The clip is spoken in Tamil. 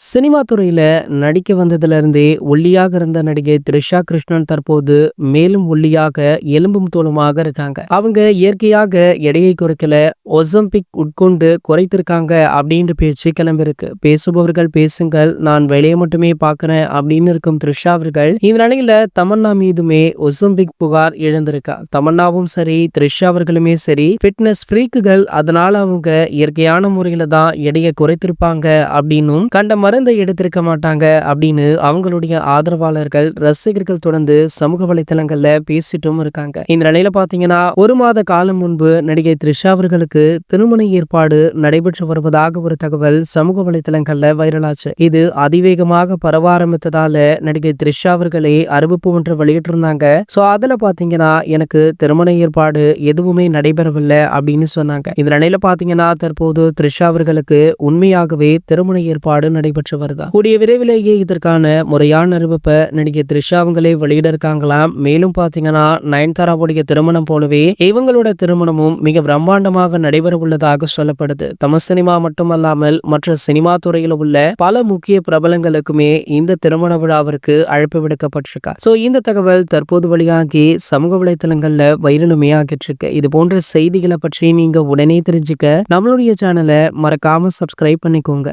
சினிமா துறையில் நடிக்க வந்ததுலேருந்தே ஒல்லியாக இருந்த நடிகை த்ரிஷா கிருஷ்ணன் தற்போது மேலும் ஒல்லியாக எலும்பும் தோலுமாக இருக்காங்க. அவங்க இயற்கையாக எடையை குறைக்கல ஒசம்பிக் உட்கொண்டு குறைத்திருக்காங்க அப்படின்ற பேச்சு கிளம்பிருக்கு பேசுபவர்கள் பேசுங்கள் நான் வேலையை மட்டுமே பார்க்குறேன் அப்படின்னு இருக்கும் த்ரிஷா அவர்கள். இந்த நிலையில தமன்னா மீதுமே ஒசம்பிக் புகார் எழுந்திருக்கா. தமன்னாவும் சரி த்ரிஷா அவர்களுமே சரி ஃபிட்னஸ் ஃப்ரீக்குகள் அதனால அவங்க இயற்கையான முறையில தான் எடையை குறைத்திருப்பாங்க அப்படின்னும் கண்ட மருந்தை எடுத்திருக்க மாட்டாங்க அப்படின்னு அவங்களுடைய ஆதரவாளர்கள் ரசிகர்கள் தொடர்ந்து சமூக வலைதளங்கள்ல பேசிட்டும் இருக்காங்க. இந்த நிலையில பாத்தீங்கன்னா ஒரு மாத காலம் முன்பு நடிகை த்ரிஷா அவர்களுக்கு திருமண ஏற்பாடு நடைபெற்று வருவதாக ஒரு தகவல் சமூக வலைதளங்கள்ல வைரலாச்சு. இது அதிவேகமாக பரவ ஆரம்பித்ததால நடிகை த்ரிஷா அவர்களே அறிவிப்பு ஒன்று வெளியிட்டிருந்தாங்க. சோ அதுல பாத்தீங்கன்னா எனக்கு திருமண ஏற்பாடு எதுவுமே நடைபெறவில்லை அப்படின்னு சொன்னாங்க. இந்த நிலையில பாத்தீங்கன்னா தற்போது த்ரிஷா அவர்களுக்கு உண்மையாகவே திருமண ஏற்பாடு நடைபெற்று வருதா கூடிய விரைவிலேயே இதற்கான முறையான அறிவிப்பை நடிகை த்ரிஷா அவங்களே வெளியிட இருக்காங்களாம். மேலும் பாத்தீங்கன்னா நயன்தாராவுடைய திருமணம் போலவே இவங்களோட திருமணமும் மிக பிரம்மாண்டமாக நடைபெற உள்ளதாக சொல்லப்படுது. தமிழ் சினிமா மட்டுமல்லாமல் மற்ற சினிமா துறையில் உள்ள பல முக்கிய பிரபலங்களுக்குமே இந்த திருமண விழாவிற்கு அழைப்பு விடுக்கப்பட்டிருக்கா. சோ இந்த தகவல் தற்போது வெளியாகி சமூக வலைதளங்கள்ல வைரலுமே ஆகிட்டு இருக்கு. இது போன்ற செய்திகளை பற்றி நீங்க உடனே தெரிஞ்சுக்க நம்மளுடைய சேனலை மறக்காம சப்ஸ்கிரைப் பண்ணிக்கோங்க.